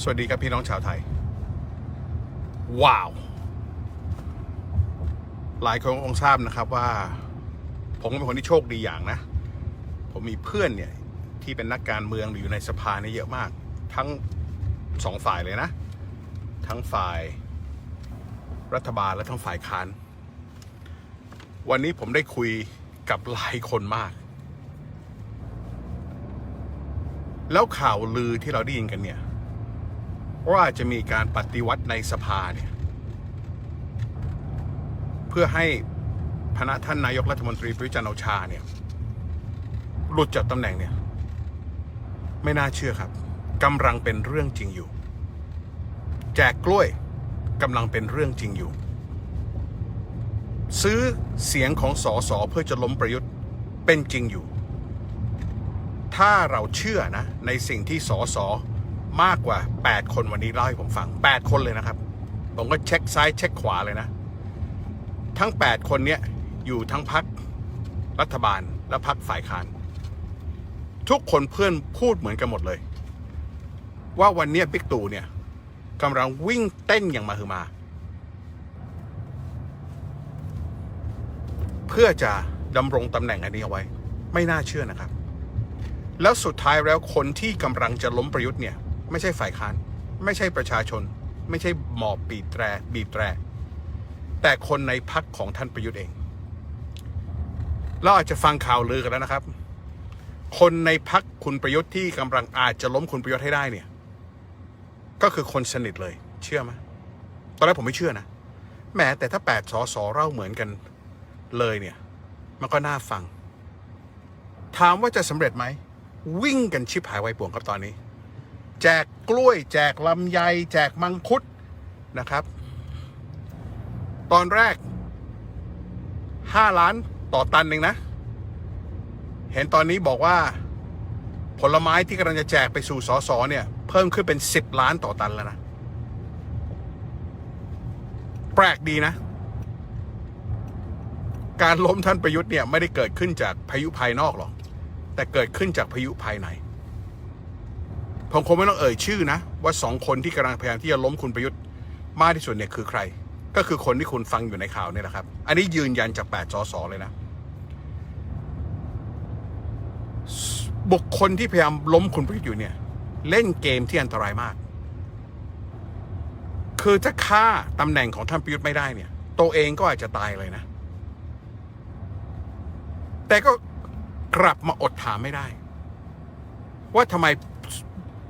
สวัสดีครับพี่น้องชาวไทย ว้าว หลายคนคงทราบนะครับว่า ผมเป็นคนที่โชคดีอย่างนะ ผมมีเพื่อนเนี่ย ที่เป็นนักการเมืองอยู่ในสภาเนี่ยเยอะมาก ทั้งสองฝ่ายเลยนะ ทั้งฝ่ายรัฐบาลและทั้งฝ่ายค้าน วันนี้ผมได้คุยกับหลายคนมาก แล้วข่าวลือที่เราได้ยินกันเนี่ย ว่าจะมีการปฏิวัติในสภาเนี่ยเพื่อให้พระท่านนายกรัฐมนตรีประยุจันทร์โอชาเนี่ยหลุดจากตำแหน่งเนี่ยไม่น่าเชื่อครับกำลังเป็นเรื่องจริงอยู่ แจกกล้วยกำลังเป็นเรื่องจริงอยู่ ซื้อเสียงของสอสอเพื่อจะล้มประยุทธ์เป็นจริงอยู่ ถ้าเราเชื่อนะในสิ่งที่สอสอ มากกว่า 8 คนวันนี้เล่าให้ผมฟัง 8 คนเลยนะครับ ผมก็เช็คซ้ายเช็คขวาเลยนะ ทั้ง 8 คนเนี้ยอยู่ทั้งพักรัฐบาลและพักฝ่ายค้าน ทุกคนเพื่อนพูดเหมือนกันหมดเลย ว่าวันนี้บิ๊กตู่เนี่ยกำลังวิ่งเต้นอย่างมาคือมา เพื่อจะดำรงตำแหน่งอันนี้เอาไว้ ไม่น่าเชื่อนะครับ แล้วสุดท้ายแล้วคนที่กำลังจะล้มประยุทธ์เนี่ย ไม่ใช่ฝ่ายค้าน ไม่ใช่ประชาชน ไม่ใช่หมอบบีบแตรบีบแตร แต่คนในพักของท่านประยุทธ์เอง เราอาจจะฟังข่าวลือกันแล้วนะครับ คนในพักคุณประยุทธ์ที่กำลังอาจจะล้มคุณประยุทธ์ให้ได้เนี่ย ก็คือคนสนิทเลย เชื่อไหมตอนแรกผมไม่เชื่อนะแหมแต่ถ้าแปดสอสอเล่าเหมือนกันเลยเนี่ย มันก็น่าฟัง ถามว่าจะสำเร็จไหม วิ่งกันชิบหายไวป่วงครับตอนนี้ แจกกล้วย แจกลำไย แจกมังคุดนะครับ ตอนแรก 5 ล้านต่อตันเองนะ เห็นตอนนี้บอกว่า ผลไม้ที่กำลังจะแจกไปสู่สอสอเนี่ย เพิ่มขึ้นเป็น 10 ล้านต่อตันแล้วนะ แปลกดีนะ การล้มท่านประยุทธ์เนี่ย ไม่ได้เกิดขึ้นจากพายุภายนอกหรอก แต่เกิดขึ้นจากพายุภายใน ผมคงไม่ต้องเอ่ยชื่อนะ ว่าสองคนที่กำลังพยายามที่จะล้มคุณประยุทธ์มากที่สุดเนี่ยคือใคร ก็คือคนที่คุณฟังอยู่ในข่าวเนี่ยแหละครับ อันนี้ยืนยันจากแปดสสเลยนะ บุคคลที่พยายามล้มคุณประยุทธ์อยู่เนี่ย เล่นเกมที่อันตรายมาก คือถ้าฆ่าตำแหน่งของท่านประยุทธ์ไม่ได้เนี่ย ตัวเองก็อาจจะตายเลยนะ แต่ก็กลับมาอดถามไม่ได้ ว่าทำไม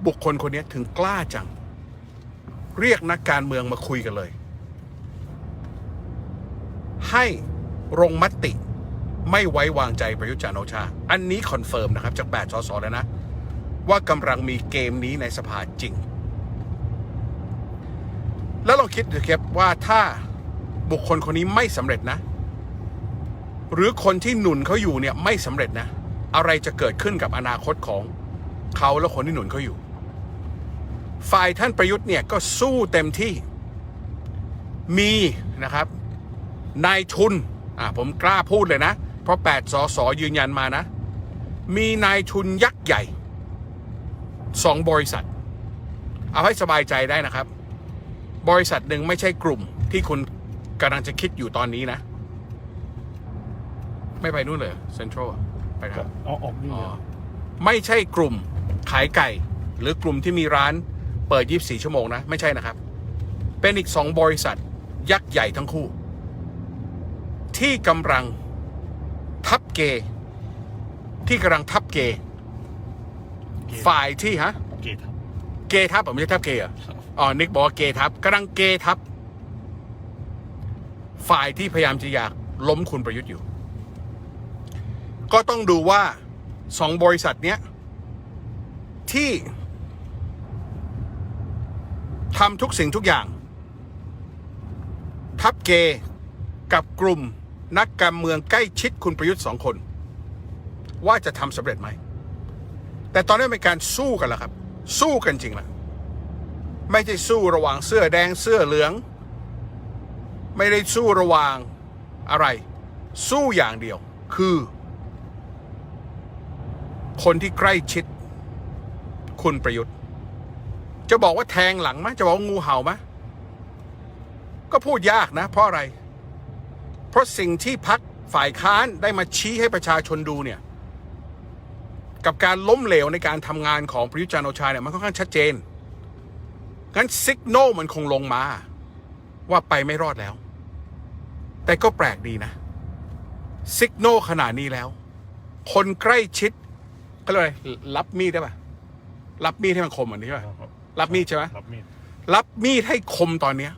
บุคคลคนนี้ถึงกล้าจัง เรียกนักการเมืองมาคุยกันเลย ให้ลงมติไม่ไว้วางใจประยุทธ์จันโอชา อันนี้คอนเฟิร์มนะครับ จาก 8 สสแล้วนะ ว่ากำลังมีเกมนี้ในสภาจริง แล้วลองคิดดูครับว่าถ้าบุคคลคนนี้ไม่สำเร็จนะ หรือคนที่หนุนเขาอยู่เนี่ยไม่สำเร็จนะ อะไรจะเกิดขึ้นกับอนาคตของเขาและคนที่หนุนเขาอยู่ ฝ่ายท่านประยุทธ์เนี่ยก็สู้เต็มที่มีนะครับนายทุนอ่าผมกล้าพูดเลยนะ เพราะ 8สอสอยืนยันมานะ มีนายทุนยักษ์ใหญ่สองบริษัท เอาให้สบายใจได้นะครับ บริษัทหนึ่งไม่ใช่กลุ่มที่คุณกำลังจะคิดอยู่ตอนนี้นะ ไม่ไปนู่นเลยเซ็นทรัลไปครับเอาออกนี่อ๋เหรออไม่ใช่กลุ่มขายไก่ หรือกลุ่มที่มีร้าน เปิด 24 ชั่วโมงนะ ไม่ใช่นะครับ เป็นอีกสองบริษัทยักษ์ใหญ่ทั้งคู่ ที่กำลังทับเก ที่กำลังทับเก ฝ่ายที่ฮะ เกทับ เกทับผมไม่ใช่ทับเกเหรออ๋อนิกบอกว่าเกทับกำลังเกทับ ฝ่ายที่พยายามจะอยากล้มคุณประยุทธ์อยู่ ก็ต้องดูว่าสองบริษัทเนี้ยที่ ทำทุกสิ่งทุกอย่าง ทับเกกับกลุ่มนักการเมืองใกล้ชิดคุณประยุทธ์สองคน ว่าจะทำสำเร็จไหม แต่ตอนนี้เป็นการสู้กันแล้วครับ สู้กันจริงแล้วไม่ใช่สู้ระหว่างเสื้อแดงเสื้อเหลือง ไม่ได้สู้ระหว่างอะไร สู้อย่างเดียวคือ คนที่ใกล้ชิด คุณประยุทธ์ จะบอกว่าแทงหลังไหมจะบอกว่างูเห่าไหมก็พูดยากนะ เพราะอะไร เพราะสิ่งที่พักฝ่ายค้านได้มาชี้ให้ประชาชนดูเนี่ย กับการล้มเหลวในการทำงานของประยุทธ์จันโอชาเนี่ยมันค่อนข้างชัดเจน งั้นสิกโนมันคงลงมา ว่าไปไม่รอดแล้ว แต่ก็แปลกดีนะสิกโนขนาดนี้แล้ว คนใกล้ชิดก็เลยกอะไรรับมีดได้ปะรับมีดให้มันคมอันนี้ใช่ปะ รับมีดใช่ไหมรับมีดรับมีดให้คมตอนเนี้ย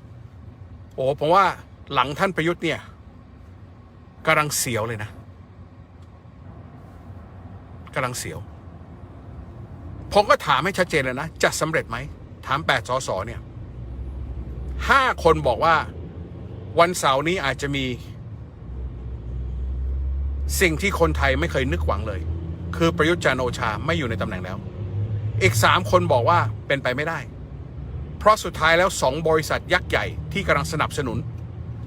โอ้ผมว่าหลังท่านประยุทธ์เนี่ยกำลังเสียวเลยนะกำลังเสียว ผมก็ถามให้ชัดเจนเลยนะ จะสำเร็จไหม ถามแปดสสเนี่ยห้าคนบอกว่า วันเสาร์นี้อาจจะมี สิ่งที่คนไทยไม่เคยนึกหวังเลย คือประยุทธ์จันทร์โอชาไม่อยู่ในตำแหน่งแล้ว อีกสามคนบอกว่าเป็นไปไม่ได้ เพราะสุดท้ายแล้วสองบริษัทยักษ์ใหญ่ที่กำลังสนับสนุน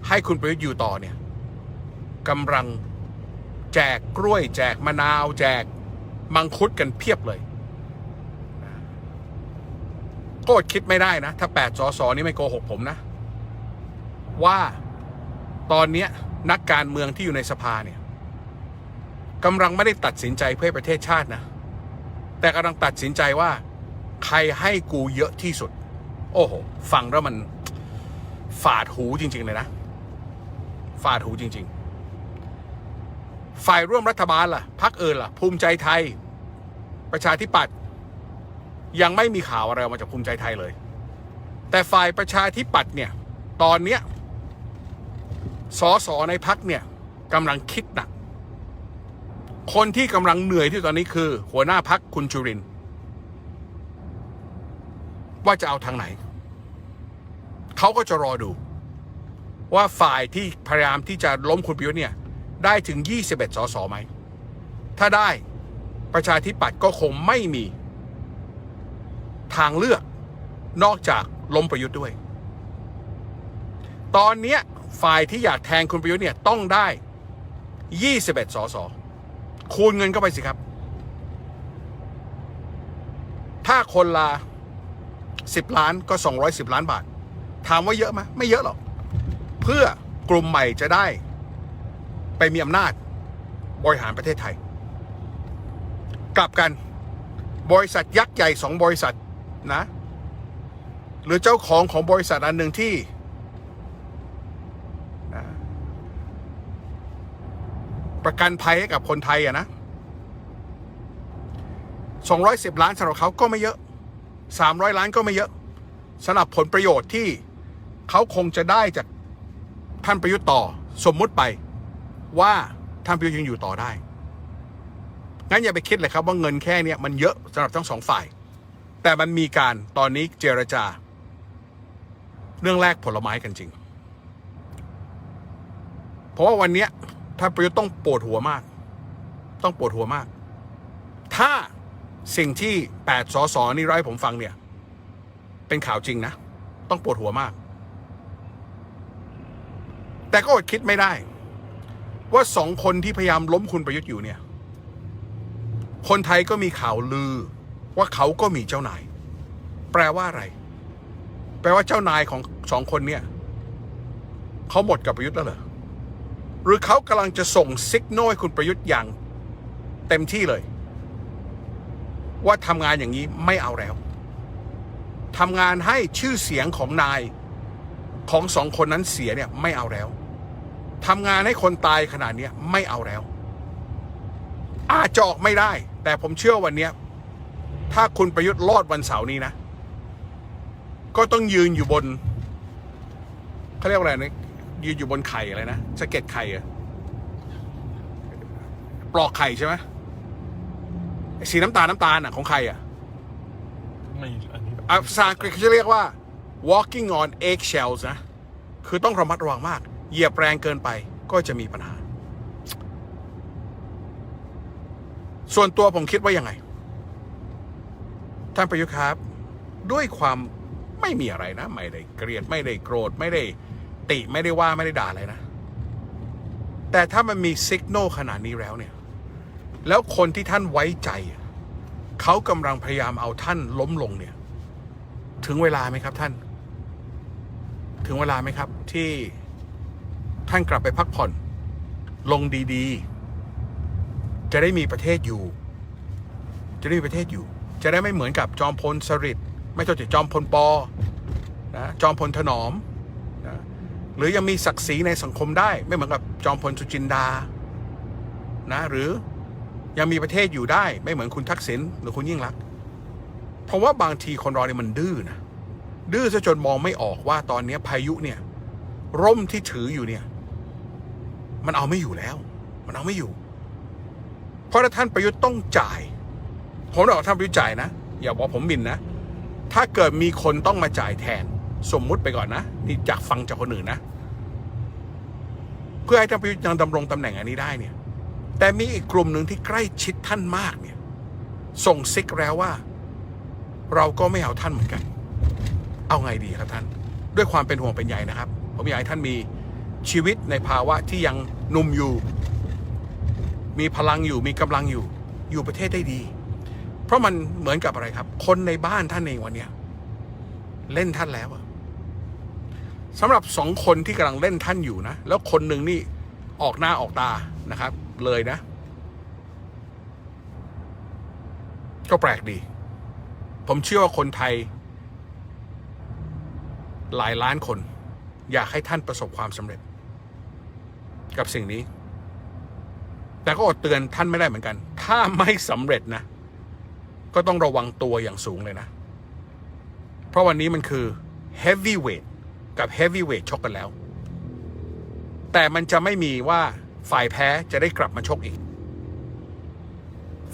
ให้คุณประยุทธ์อยู่ต่อเนี่ยกำลังแจกกล้วย แจกมะนาว แจกมังคุดกันเพียบเลยก็อดคิดไม่ได้นะ ถ้าแปดสอสอนี่ไม่โกหกผมนะ ว่าตอนนี้นักการเมืองที่อยู่ในสภาเนี่ยกำลังไม่ได้ตัดสินใจเพื่อประเทศชาตินะ แต่กำลังตัดสินใจว่า ใครให้กูเยอะที่สุด โอ้โห ฟังแล้วมันฝาดหูจริง ๆ เลยนะ ฝาดหูจริง ๆ ฝ่ายร่วมรัฐบาลล่ะพักเอินล่ะ ภูมิใจไทย ประชาธิปัตย์ยังไม่มีข่าวอะไรออกมาจากภูมิใจไทยเลย แต่ฝ่ายประชาธิปัตย์เนี่ย ตอนเนี้ยสอสอในพักเนี่ยกำลังคิดหนัก คนที่กำลังเหนื่อยที่ตอนนี้คือ หัวหน้าพักคุณจุริน ว่าจะเอาทางไหน เขาก็จะรอดู ว่าฝ่ายที่พยายามที่จะล้มคุณประยุทธ์เนี่ย ได้ถึง 21สสไหม ถ้าได้ประชาธิปัตย์ก็คงไม่มี ทางเลือกนอกจากล้มประยุทธ์ด้วย ตอนนี้ฝ่ายที่อยากแทงคุณประยุทธ์เนี่ยต้องได้ 21สส คูณเงินเข้าไปสิครับ ถ้าคนละ10ล้านก็210ล้านบาท ถามว่าเยอะไหมไม่เยอะหรอก เพื่อกลุ่มใหม่จะได้ ไปมีอำนาจ บริหารประเทศไทย กลับกันบริษัทยักษ์ใหญ่สองบริษัทนะ หรือเจ้าของของบริษัทอันหนึ่งที่นะ ประกันภัยให้กับคนไทยอะนะ 210 ล้านสำหรับเขาก็ไม่เยอะ 300 ล้านก็ไม่เยอะสำหรับผลประโยชน์ที่เขาคงจะได้จากท่านประยุทธ์ต่อสมมุติไปว่าท่านประยุทธ์ยังอยู่ต่อได้ งั้นอย่าไปคิดเลยครับว่าเงินแค่เนี้ยมันเยอะสำหรับทั้งสองฝ่าย แต่มันมีการตอนนี้เจรจา เรื่องแรกผลไม้กันจริง เพราะว่าวันเนี้ย ท่านประยุทธ์ต้องปวดหัวมาก ต้องปวดหัวมาก ถ้าสิ่งที่แปดสอสอนี่ไร้ผมฟังเนี่ย เป็นข่าวจริงนะ ต้องปวดหัวมาก แต่ก็อดคิดไม่ได้ ว่าสองคนที่พยายามล้มคุณประยุทธ์อยู่เนี่ย คนไทยก็มีข่าวลือว่าเขาก็มีเจ้านาย แปลว่าอะไร แปลว่าเจ้านายของสองคนเนี่ยเขาหมดกับประยุทธ์แล้วเหรอ หรือเขากำลังจะส่งซิกโนให้คุณประยุทธ์อย่างเต็มที่เลย ว่าทำงานอย่างนี้ไม่เอาแล้วทำงานให้ชื่อเสียงของนายของสองคนนั้นเสียเนี่ยไม่เอาแล้วทำงานให้คนตายขนาดนี้ไม่เอาแล้ว อาจจะออกไม่ได้ แต่ผมเชื่อวันนี้ถ้าคุณประยุทธ์รอดวันเสาร์นี้นะ ก็ต้องยืนอยู่บนเขาเรียกว่าอะไรนะ ยืนอยู่บนไข่อะไรนะสะเก็ดไข่อะปลอกไข่ใช่ไหมไอ้สีน้ำตาลน้ำตาลอะของใครอะไม่อันนี้อะภาษาอังกฤษเขาจะเรียกว่า walking on eggshells นะ คือต้องระมัดระวังมาก เหยียบแรงเกินไปก็จะมีปัญหา ส่วนตัวผมคิดว่ายังไง ท่านประยุทธ์ครับ ด้วยความไม่มีอะไรนะ ไม่ได้เกลียด ไม่ได้โกรธ ไม่ได้ ติไม่ได้ว่าไม่ได้ด่าอะไรนะ แต่ถ้ามันมีสิกโนขนาดนี้แล้วเนี่ย แล้วคนที่ท่านไว้ใจ เขากำลังพยายามเอาท่านล้มลงเนี่ย ถึงเวลาไหมครับท่าน ถึงเวลาไหมครับ ที่ท่านกลับไปพักผ่อน ลงดีๆ จะได้มีประเทศอยู่ จะได้มีประเทศอยู่ จะได้ไม่เหมือนกับจอมพลสฤษดิ์ไม่ใช่จอมพลปอนะจอมพลถนอม หรือยังมีศักดิ์ศรีในสังคมได้ไม่เหมือนกับจอมพลสุจินดา นะ หรือยังมีประเทศอยู่ได้ไม่เหมือนคุณทักษิณหรือคุณยิ่งรัก เพราะว่าบางทีคนเราเนี่ยมันดื้อนะดื้อซะจนมองไม่ออกว่าตอนนี้พายุเนี่ย ร่มที่ถืออยู่เนี่ย มันเอาไม่อยู่แล้ว มันเอาไม่อยู่ เพราะถ้าท่านประยุทธ์ต้องจ่าย ผมบอกท่านประยุทธ์จ่ายนะอย่าบอกผมหมินนะ ถ้าเกิดมีคนต้องมาจ่ายแทน สมมุติไปก่อนนะ นี่จากฟังจากคนอื่นนะ เพื่อให้ท่านประยุทธ์ยังดำรงตำแหน่งอันนี้ได้เนี่ย แต่มีอีกกลุ่มหนึ่งที่ใกล้ชิดท่านมากเนี่ย ส่งซิกแล้วว่า เราก็ไม่เอาท่านเหมือนกัน เอาไงดีครับท่าน ด้วยความเป็นห่วงเป็นใยนะครับ ผมอยากให้ท่านมีชีวิตในภาวะที่ยังหนุ่มอยู่ มีพลังอยู่ มีกำลังอยู่ อยู่ประเทศได้ดี เพราะมันเหมือนกับอะไรครับ คนในบ้านท่านเองวันเนี้ยเล่นท่านแล้วอะ สำหรับสองคนที่กำลังเล่นท่านอยู่นะ แล้วคนหนึ่งนี่ออกหน้าออกตานะครับ เลยนะ ก็แปลกดี ผมเชื่อว่าคนไทย หลายล้านคน อยากให้ท่านประสบความสำเร็จ กับสิ่งนี้ แต่ก็อดเตือนท่านไม่ได้เหมือนกัน ถ้าไม่สำเร็จนะ ก็ต้องระวังตัวอย่างสูงเลยนะ เพราะวันนี้มันคือ heavyweight กับ heavyweight ชกกันแล้ว แต่มันจะไม่มีว่าฝ่ายแพ้จะได้กลับมาชกอีก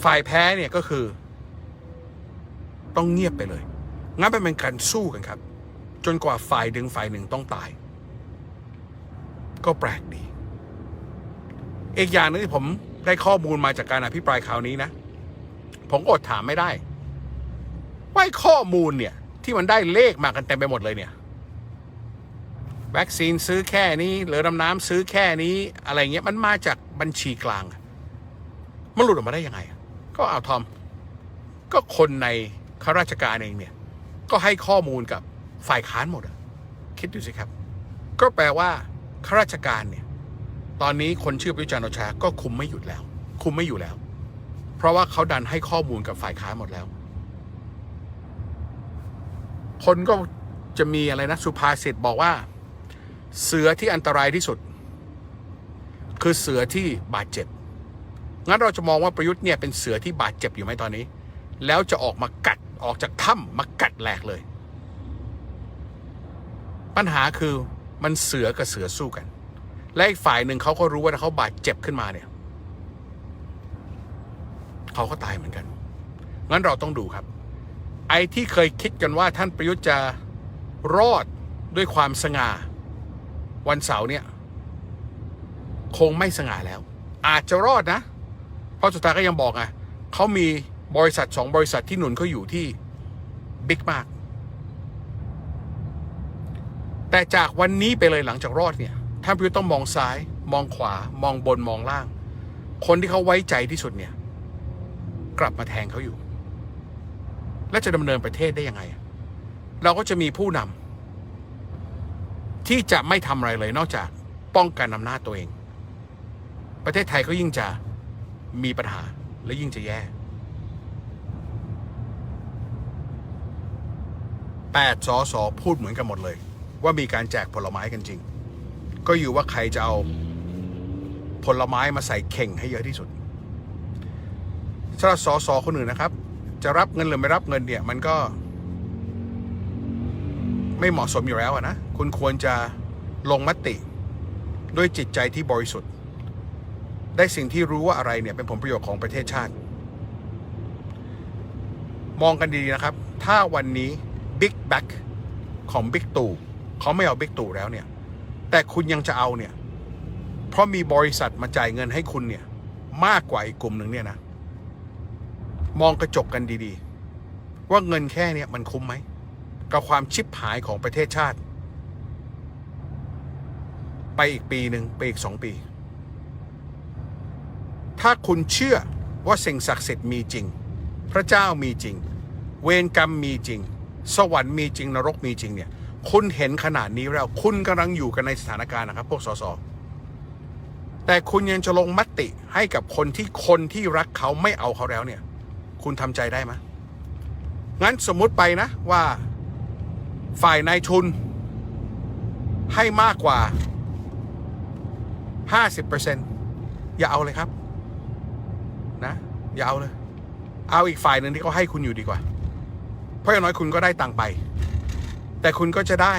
ฝ่ายแพ้เนี่ยก็คือ ต้องเงียบไปเลย งั้นเป็นการสู้กันครับ จนกว่าฝ่ายดึงฝ่ายหนึ่งต้องตาย ก็แปลกดี อีกอย่างนึงที่ผมได้ข้อมูลมาจากการอภิปรายคราวนี้นะ ผมอดถามไม่ได้ว่าข้อมูลเนี่ย ที่มันได้เลขมากันเต็มไปหมดเลยเนี่ย วัคซีนซื้อแค่นี้เหลือดำน้ำซื้อแค่นี้อะไรเงี้ยมันมาจากบัญชีกลาง มันหลุดออกมาได้ยังไง ก็เอาทอม ก็คนในข้าราชการเองเนี่ย ก็ให้ข้อมูลกับฝ่ายค้านหมดคิดดูสิครับ ก็แปลว่าข้าราชการเนี่ย ตอนนี้คนชื่อประยุจันทร์โอชาก็คุมไม่หยุดแล้ว คุมไม่อยู่แล้ว เพราะว่าเขาดันให้ข้อมูลกับฝ่ายค้านหมดแล้ว คนก็จะมีอะไรนะสุภาษิตบอกว่า เสือที่อันตรายที่สุด คือเสือที่บาดเจ็บ งั้นเราจะมองว่าประยุทธ์เนี่ยเป็นเสือที่บาดเจ็บอยู่ไหมตอนนี้ แล้วจะออกมากัดออกจากถ้ำมากัดแหลกเลย ปัญหาคือมันเสือกับเสือสู้กัน และอีกฝ่ายหนึ่งเขาก็รู้ว่าถ้าเขาบาดเจ็บขึ้นมาเนี่ยเขาก็ตายเหมือนกัน งั้นเราต้องดูครับ ไอ้ที่เคยคิดกันว่าท่านประยุทธ์จะรอดด้วยความสง่า วันเสาร์เนี่ยคงไม่สง่าแล้ว อาจจะรอดนะ เพราะสุดท้ายก็ยังบอกไงเขามีบริษัทสองบริษัทที่หนุนเขาอยู่ที่บิ๊กมาก แต่จากวันนี้ไปเลยหลังจากรอดเนี่ยท่านประยุทธ์ต้องมองซ้าย มองขวา มองบนมองล่าง คนที่เขาไว้ใจที่สุดเนี่ย กลับมาแทงเขาอยู่ และจะดำเนินประเทศได้ยังไง เราก็จะมีผู้นำ ที่จะไม่ทำอะไรเลยนอกจากป้องกันอำนาจตัวเอง ประเทศไทยก็ยิ่งจะมีปัญหาและยิ่งจะแย่ แปดสอสอพูดเหมือนกันหมดเลย ว่ามีการแจกผลไม้กันจริง ก็อยู่ว่าใครจะเอาผลไม้มาใส่เข่งให้เยอะที่สุดสำหรับสอสอคนอื่นนะครับ จะรับเงินหรือไม่รับเงินเนี่ยมันก็ ไม่เหมาะสมอยู่แล้วนะ คุณควรจะลงมติ ด้วยจิตใจที่บริสุทธิ์ ได้สิ่งที่รู้ว่าอะไรเนี่ยเป็นผลประโยชน์ของประเทศชาติ มองกันดีๆนะครับ ถ้าวันนี้บิ๊กแบ็กของบิ๊กตู่เขาไม่เอาบิ๊กตู่แล้วเนี่ย แต่คุณยังจะเอาเนี่ย เพราะมีบริษัทมาจ่ายเงินให้คุณเนี่ย มากกว่าอีกกลุ่มหนึ่งเนี่ยนะ มองกระจกกันดีๆ ว่าเงินแค่เนี่ยมันคุ้มไหม กับความชิบหายของประเทศชาติ ไปอีกปีหนึ่งไปอีกสองปี ถ้าคุณเชื่อว่าสิ่งศักดิ์สิทธิ์มีจริง พระเจ้ามีจริง เวรกรรมมีจริง สวรรค์มีจริงนรกมีจริงเนี่ยคุณเห็นขนาดนี้แล้ว คุณกำลังอยู่กันในสถานการณ์นะครับ พวกสสแต่คุณยังจะลงมติให้กับคนที่คนที่รักเขาไม่เอาเขาแล้วเนี่ย คุณทำใจได้ไหมงั้นสมมุติไปนะว่า ฝ่ายนายทุน ให้มากกว่า 50%อย่าเอาเลยครับ นะ อย่าเอาเลย เอาอีกฝ่ายหนึ่งที่เขาให้คุณอยู่ดีกว่า เพราะอย่างน้อยคุณก็ได้ตังไป แต่คุณก็จะได้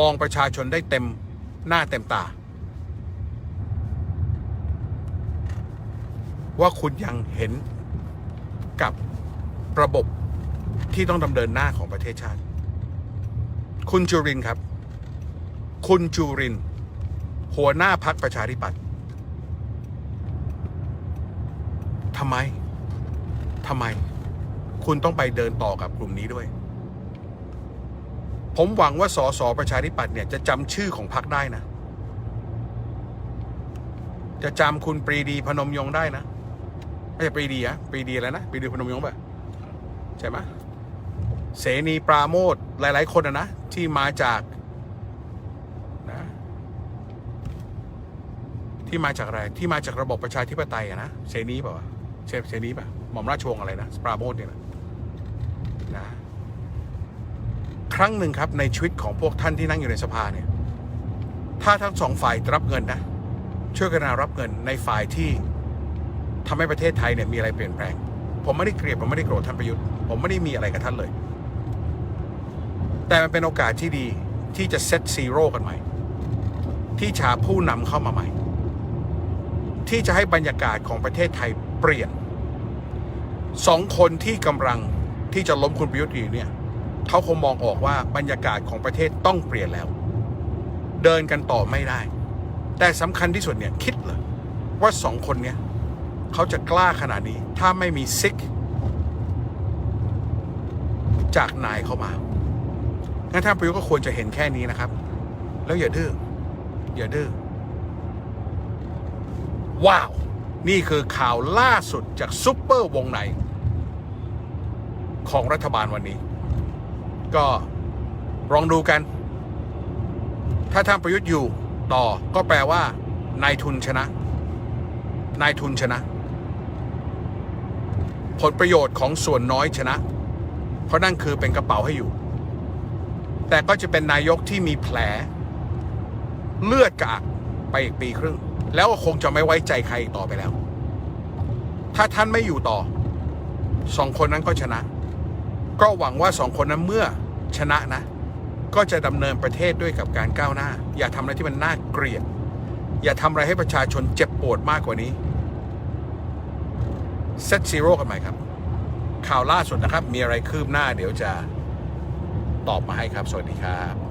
มองประชาชนได้เต็มหน้าเต็มตา ว่าคุณยังเห็นกับระบบที่ต้องดำเนินหน้าของประเทศชาติ คุณจุรินครับ คุณจุริน หัวหน้าพักประชาธิปัตย์ทำไม ทำไม คุณต้องไปเดินต่อกับกลุ่มนี้ด้วย ผมหวังว่าสสประชาธิปัตย์เนี่ยจะจำชื่อของพรรคได้นะ จะจำคุณปรีดีพนมยงได้นะไม่ใช่ปรีดีอะปรีดีอะไรนะปรีดีพนมยงป่ะใช่ไหมเสนีปราโมท หลาย ๆ คนอะนะ ที่มาจากนะที่มาจากอะไร ที่มาจากระบบประชาธิปไตยอะนะเสนีเปล่าวะเสเสนีป่ะหม่อมราชวงศ์อะไรนะสปราโมทเนี่ยนะนะครั้งหนึ่งครับในชีวิตของพวกท่านที่นั่งอยู่ในสภาเนี่ยถ้าทั้งสองฝ่ายรับเงินนะช่วยกันรับเงินในฝ่ายที่ทำให้ประเทศไทยเนี่ยมีอะไรเปลี่ยนแปลง ผมไม่ได้เกลียดผมไม่ได้โกรธท่านประยุทธ์ผมไม่ได้มีอะไรกับท่านเลย แต่มันเป็นโอกาสที่ดีที่จะเซตซีโร่กันใหม่ ที่จะหาผู้นำเข้ามาใหม่ ที่จะให้บรรยากาศของประเทศไทยเปลี่ยนสองคนที่กำลังที่จะล้มคุณประยุทธ์อยู่เนี่ยเขาคงมองออกว่าบรรยากาศของประเทศต้องเปลี่ยนแล้ว เดินกันต่อไม่ได้ แต่สำคัญที่สุดเนี่ยคิดเลยว่าสองคนเนี้ยเขาจะกล้าขนาดนี้ถ้าไม่มีซิก จากนายเข้ามา งั้นท่านประยุทธ์ก็ควรจะเห็นแค่นี้นะครับ แล้วอย่าดื้ออย่าดื้อว้าว นี่คือข่าวล่าสุดจากซุปเปอร์วงในของรัฐบาลวันนี้ ก็ลองดูกัน ถ้าท่านประยุทธ์อยู่ต่อก็แปลว่านายทุนชนะ นายทุนชนะ ผลประโยชน์ของส่วนน้อยชนะ เพราะนั่นคือเป็นกระเป๋าให้อยู่ แต่ก็จะเป็นนายกที่มีแผล เลือดกากไปอีกปีครึ่ง แล้วคงจะไม่ไว้ใจใครอีกต่อไปแล้ว ถ้าท่านไม่อยู่ต่อสองคนนั้นก็ชนะ ก็หวังว่าสองคนนั้นเมื่อชนะนะ ก็จะดำเนินประเทศด้วยกับการก้าวหน้า อย่าทำอะไรที่มันน่าเกลียด อย่าทำอะไรให้ประชาชนเจ็บปวดมากกว่านี้เซตซีโร่กันใหม่ครับ ข่าวล่าสุดนะครับ มีอะไรคืบหน้าเดี๋ยวจะ ตอบมาให้ครับ สวัสดีครับ